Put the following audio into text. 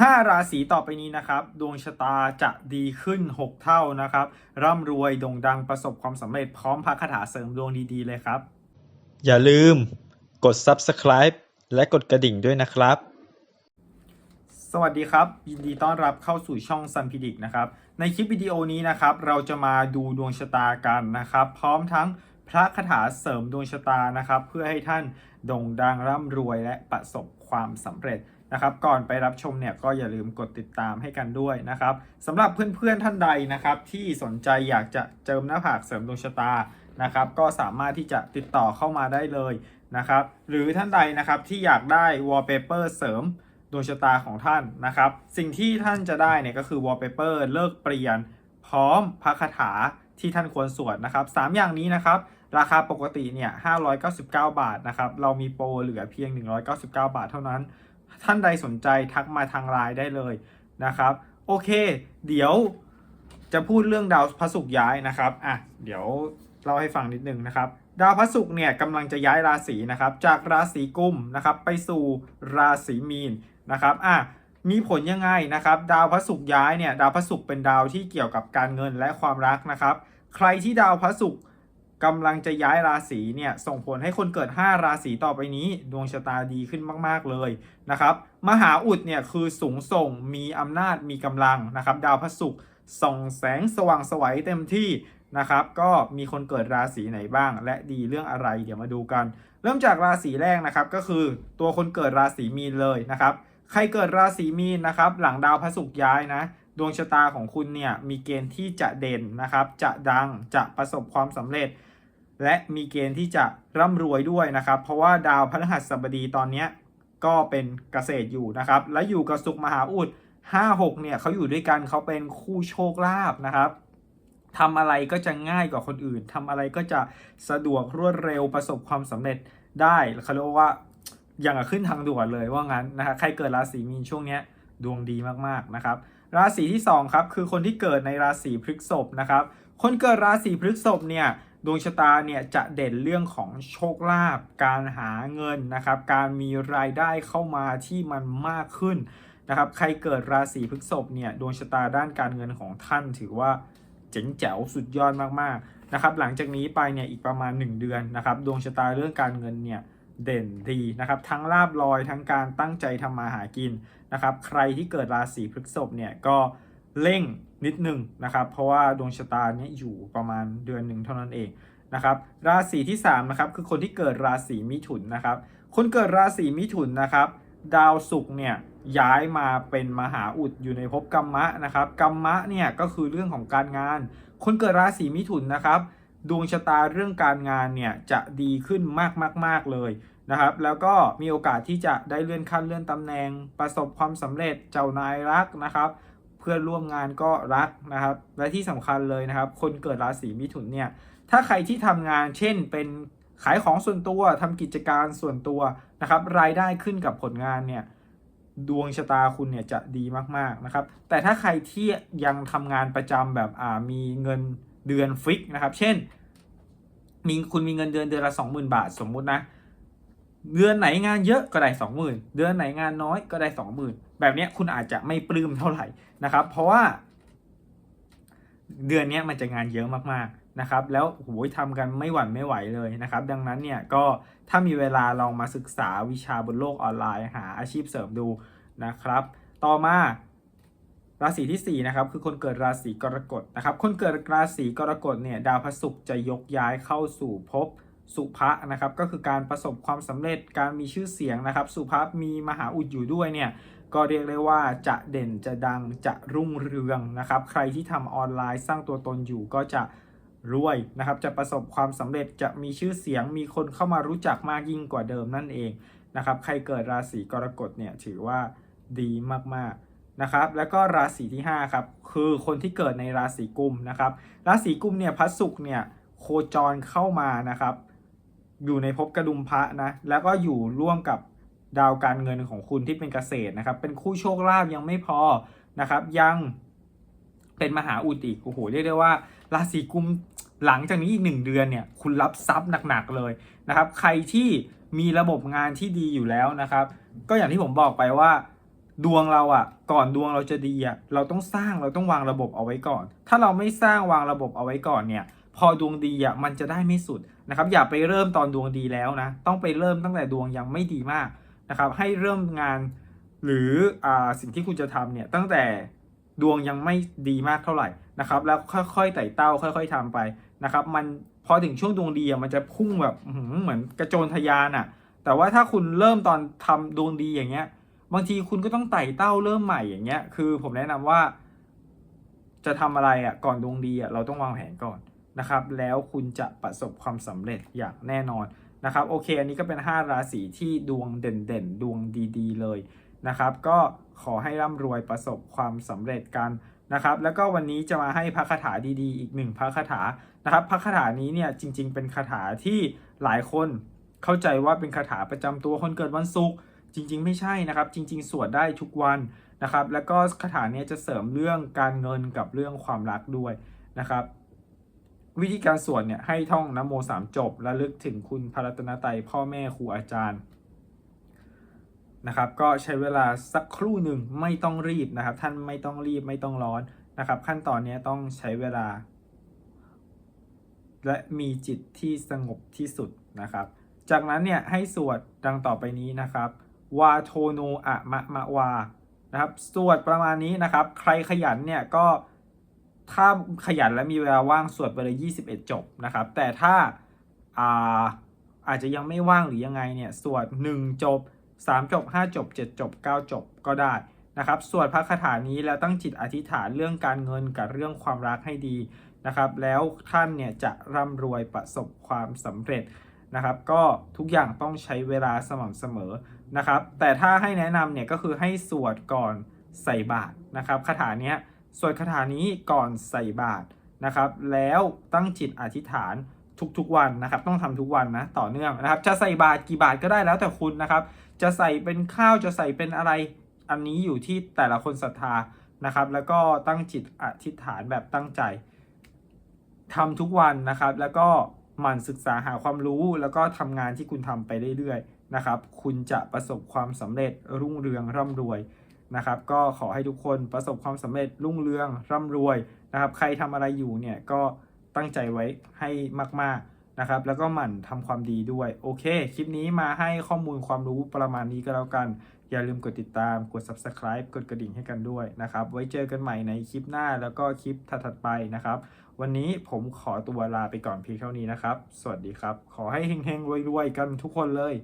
5 ราศีต่อไปนี้นะครับ ดวงชะตาจะดีขึ้น 6 เท่านะครับ ร่ำรวยโด่งดังประสบความสำเร็จพร้อมพระคาถาเสริมดวงดีๆเลยครับ อย่าลืมกด subscribe และกดกระดิ่งด้วยนะครับ สวัสดีครับ ยินดีต้อนรับเข้าสู่ช่องซันพิดิกนะครับ ในคลิปวิดีโอนี้นะครับ เราจะมาดูดวงชะตากันนะครับ พร้อมทั้งพระคาถาเสริมดวงชะตานะครับ เพื่อให้ท่านโด่งดังร่ำรวยและประสบความสำเร็จ นะครับก่อนไปรับชมเนี่ยก็อย่าลืมกดติดตามให้กันด้วยนะครับสำหรับเพื่อนๆท่านใดนะครับที่สนใจอยากจะเจิมหน้าผากเสริมดวงชะตานะครับก็สามารถที่จะติดต่อเข้ามาได้เลยนะครับหรือท่านใดนะครับที่อยากได้ wallpaper เสริมดวงชะตาของท่านนะครับสิ่งที่ท่านจะได้เนี่ยก็คือ wallpaper เลิกเปลี่ยน พร้อมพระคาถาที่ท่านควรสวดนะครับ3อย่างนี้นะครับราคาปกติเนี่ย599 บาทนะครับเรามีโปรเหลือเพียง 199 บาทเท่านั้น ท่านใดสนใจทักมาทางไลน์ได้เลยนะครับ โอเค เดี๋ยวจะพูดเรื่องดาวพระศุกร์ย้ายนะครับอะเดี๋ยวเล่าให้ฟังนิดนึงนะครับ ดาวพระศุกร์เนี่ยกำลังจะย้ายราศีนะครับ จากราศีกุมนะครับ ไปสู่ราศีมีนนะครับอะมีผลยังไงนะครับ ดาวพระศุกร์ย้ายเนี่ย ดาวพระศุกร์เป็นดาวที่เกี่ยวกับการเงินและความรักนะครับ ใครที่ดาวพระศุกร์ กำลังจะย้ายราศีเนี่ยส่งผลให้คนเกิด 5 ราศีต่อไปนี้ ดวงชะตาดีขึ้นมาก ๆ เลยนะครับ มหาอุดเนี่ยคือสูงส่งมีอำนาจมีกำลังนะครับ ดาวพระศุกร์ส่องแสงสว่างสวัยเต็มที่นะครับ ก็มีคนเกิดราศีไหนบ้าง และดีเรื่องอะไรเดี๋ยวมาดูกัน เริ่มจากราศีแรกนะครับก็คือตัวคนเกิดราศีมีนเลยนะครับ ใครเกิดราศีมีนนะครับ หลังดาวพระศุกร์ย้ายนะดวงชะตาของคุณเนี่ยมีเกณฑ์ที่จะเด่นนะครับ จะดังจะประสบความสำเร็จ และมีเกณฑ์ที่จะร่ำรวยด้วยนะครับ เพราะว่าดาวพฤหัสบดีตอนนี้ก็เป็นเกษตรอยู่นะครับ และอยู่กับสุขมหาอุด5-6เนี่ยเขาอยู่ด้วยกันเขาเป็นคู่โชคลาภนะครับทำอะไรก็จะง่ายกว่าคนอื่นทำอะไรก็จะสะดวกรวดเร็วประสบความสำเร็จได้เขาเรียกว่าอย่างขึ้นทางด่วนเลยว่างั้นนะครับใครเกิดราศีมีนช่วงนี้ดวงดีมากๆนะครับ ราศีที่2ครับคือคนที่เกิดในราศีพฤษภนะครับ คนเกิดราศีพฤษภเนี่ย ดวงชะตาเนี่ยจะเด่นเรื่องของโชคลาภการหาเงินนะครับ การมีรายได้เข้ามาที่มันมากขึ้นนะครับ ใครเกิดราศีพฤษภเนี่ยดวงชะตาด้านการเงินของท่านถือว่าเจ๋งแจ๋วสุดยอดมากๆนะครับ หลังจากนี้ไปเนี่ยอีกประมาณ 1 เดือนนะครับ ดวงชะตาเรื่องการเงินเนี่ยเด่นดีนะครับ ทั้งลาบลอยทั้งการตั้งใจทำมาหากินนะครับ ใครที่เกิดราศีพฤษภเนี่ยก็ เร่งนิดนึงนะครับ เพราะว่าดวงชะตาเนี่ยอยู่ประมาณเดือนหนึ่งเท่านั้นเองนะครับ ราศีที่3นะครับคือคนที่เกิดราศีมิถุนนะครับ คนเกิดราศีมิถุนนะครับ ดาวศุกร์เนี่ยย้ายมาเป็นมหาอุดอยู่ในภพกรรมะนะครับกรรมะเนี่ยก็คือเรื่องของการงาน คนเกิดราศีมิถุนนะครับดวงชะตาเรื่องการงานเนี่ยจะดีขึ้นมากมากมากเลยนะครับ แล้วก็มีโอกาสที่จะได้เลื่อนขั้นเลื่อนตำแหน่งประสบความสำเร็จเจ้านายรักนะครับ เพื่อนร่วมงานก็รักนะครับ และที่สำคัญเลยนะครับ คนเกิดราศีมิถุนเนี่ย ถ้าใครที่ทำงานเช่นเป็นขายของส่วนตัวทำกิจการส่วนตัวนะครับ รายได้ขึ้นกับผลงานเนี่ยดวงชะตาคุณเนี่ยจะดีมากๆนะครับ แต่ถ้าใครที่ยังทำงานประจำแบบอ่ามีเงินเดือนฟิกนะครับ เช่นมีคุณมีเงินเดือนเดือนละ20,000 บาทสมมุตินะ เดือนไหนงานเยอะก็ได้ 20,000 เดือนไหนงานน้อยก็ได้ 20,000 แบบนี้คุณอาจจะไม่ปลื้มเท่าไหร่นะครับ เพราะว่า เดือนนี้มันจะงานเยอะมากๆนะครับ แล้วโอ้ยทำกันไม่หวั่นไม่ไหวเลยนะครับ ดังนั้นเนี่ยก็ถ้ามีเวลาลองมาศึกษาวิชาบนโลกออนไลน์ หาอาชีพเสริมดูนะครับ ต่อมาราศีที่4นะครับคือคนเกิดราศีกรกฎนะครับ คนเกิดราศีกรกฎเนี่ยดาวพระศุกร์จะยกย้ายเข้าสู่ภพสุภะนะครับ ก็คือการประสบความสำเร็จการมีชื่อเสียงนะครับ สุภะมีมหาอุดอยู่ด้วยเนี่ย ก็เรียกได้ว่าจะเด่นจะดังจะรุ่งเรืองนะครับ ใครที่ทำออนไลน์สร้างตัวตนอยู่ก็จะรวยนะครับ จะประสบความสำเร็จจะมีชื่อเสียงมีคนเข้ามารู้จักมากยิ่งกว่าเดิมนั่นเองนะครับ ใครเกิดราศีกรกฎเนี่ยถือว่าดีมากๆนะครับ แล้วก็ราศีที่5ครับคือคนที่เกิดในราศีกุมนะครับ ราศีกุมเนี่ยพระศุกร์เนี่ยโคจรเข้ามานะครับ อยู่ในภพกระดุมพระนะแล้วก็อยู่ร่วมกับ ดาวการเงินของคุณที่เป็นเกษตรนะครับ เป็นคู่โชคลาภยังไม่พอนะครับ ยังเป็นมหาอุดอีกโอ้โหเรียกได้ว่าราศีกุมหลังจากนี้อีกหนึ่งเดือนเนี่ยคุณรับทรัพย์หนักๆเลยนะครับ ใครที่มีระบบงานที่ดีอยู่แล้วนะครับ ก็อย่างที่ผมบอกไปว่า ดวงเราอะก่อนดวงเราจะดีอะเราต้องสร้างเราต้องวางระบบเอาไว้ก่อน ถ้าเราไม่สร้างวางระบบเอาไว้ก่อนเนี่ย พอดวงดีอะมันจะได้ไม่สุดนะครับ อย่าไปเริ่มตอนดวงดีแล้วนะ ต้องไปเริ่มตั้งแต่ดวงยังไม่ดีมาก นะครับให้เริ่มงานหรืออสิ่งที่คุณจะทำเนี่ยตั้งแต่ดวงยังไม่ดีมากเท่าไหร่นะครับแล้วค่อยๆไต่เต้า ค่อย ๆทำไปนะครับมันพอถึงช่วงดวงดีมันจะพุ่งแบบเหมือนกระโจนทะยานอะแต่ว่าถ้าคุณเริ่มตอนทำดวงดีอย่างเงี้ย บางทีคุณก็ต้องไต่เต้าเริ่มใหม่อย่างเงี้ยคือผมแนะนำว่า จะทำอะไรอะก่อนดวงดีอะเราต้องวางแผนก่อนนะครับ แล้วคุณจะประสบความสำเร็จอย่างแน่นอน นะครับโอเค อันนี้ก็เป็น 5 ราศีที่ดวงเด่นๆ ดวงดีๆ เลยนะครับก็ขอให้ร่ำรวยประสบความสำเร็จกันนะครับแล้วก็วันนี้จะมาให้พระคาถาดีๆ อีกหนึ่งพระคาถานะครับพระคาถานี้เนี่ยจริง ๆ เป็นคาถาที่หลายคนเข้าใจว่าเป็นคาถาประจำตัวคนเกิดวันศุกร์จริง ๆ ไม่ใช่นะครับ จริง ๆ สวดได้ทุกวันนะครับ แล้วก็คาถาเนี้ยจะเสริมเรื่องการเงินกับเรื่องความรักด้วยนะครับ วิธีการสวดเนี่ยให้ท่องนโมสามจบและลึกถึงคุณพระรัตนตรัยพ่อแม่ครูอาจารย์นะครับ ก็ใช้เวลาสักครู่หนึ่งไม่ต้องรีบนะครับ ท่านไม่ต้องรีบไม่ต้องร้อนนะครับ ขั้นตอนนี้ต้องใช้เวลา และมีจิตที่สงบที่สุดนะครับ จากนั้นเนี่ยให้สวดดังต่อไปนี้นะครับวาโทโนอะมะมะวานะครับสวดประมาณนี้นะครับ ใครขยันเนี่ยก็ ถ้าขยันและมีเวลาว่างสวดไปเลย21 จบนะครับ แต่ถ้าอาอาจจะยังไม่ว่างหรือยังไงเนี่ยสวด 1 จบ 3 จบ 5 จบ 7 จบ 9 จบก็ได้นะครับสวดพระคาถานี้แล้วตั้งจิตอธิษฐานเรื่องการเงินกับเรื่องความรักให้ดีนะครับ แล้วท่านเนี่ยจะร่ำรวยประสบความสำเร็จนะครับ ก็ทุกอย่างต้องใช้เวลาสม่ำเสมอนะครับ แต่ถ้าให้แนะนำเนี่ยก็คือให้สวดก่อนใส่บาตรนะครับคาถาเนี้ย สวดคาถานี้ก่อนใส่บาตรนะครับ แล้วตั้งจิตอธิษฐานทุกๆวันนะครับ ต้องทำทุกวันนะต่อเนื่องนะครับ จะใส่บาตรกี่บาทก็ได้แล้วแต่คุณนะครับ จะใส่เป็นข้าวจะใส่เป็นอะไรอันนี้อยู่ที่แต่ละคนศรัทธานะครับ แล้วก็ตั้งจิตอธิษฐานแบบตั้งใจทำทุกวันนะครับ แล้วก็หมั่นศึกษาหาความรู้ แล้วก็ทำงานที่คุณทำไปเรื่อยๆนะครับ คุณจะประสบความสำเร็จรุ่งเรืองร่ำรวย นะครับก็ขอให้ทุกคนประสบความสำเร็จรุ่งเรืองร่ำรวยนะครับใครทำอะไรอยู่เนี่ยก็ตั้งใจไว้ให้มากๆนะครับแล้วก็หมั่นทำความดีด้วยโอเค คลิปนี้มาให้ข้อมูลความรู้ประมาณนี้ก็แล้วกัน อย่าลืมกดติดตามกด subscribe กดกระดิ่งให้กันด้วยนะครับ ไว้เจอกันใหม่ในคลิปหน้าแล้วก็คลิปถัดๆไปนะครับ วันนี้ผมขอตัวลาไปก่อนเพียงเท่านี้นะครับ สวัสดีครับ ขอให้เฮงๆรวยๆกันทุกคนเลย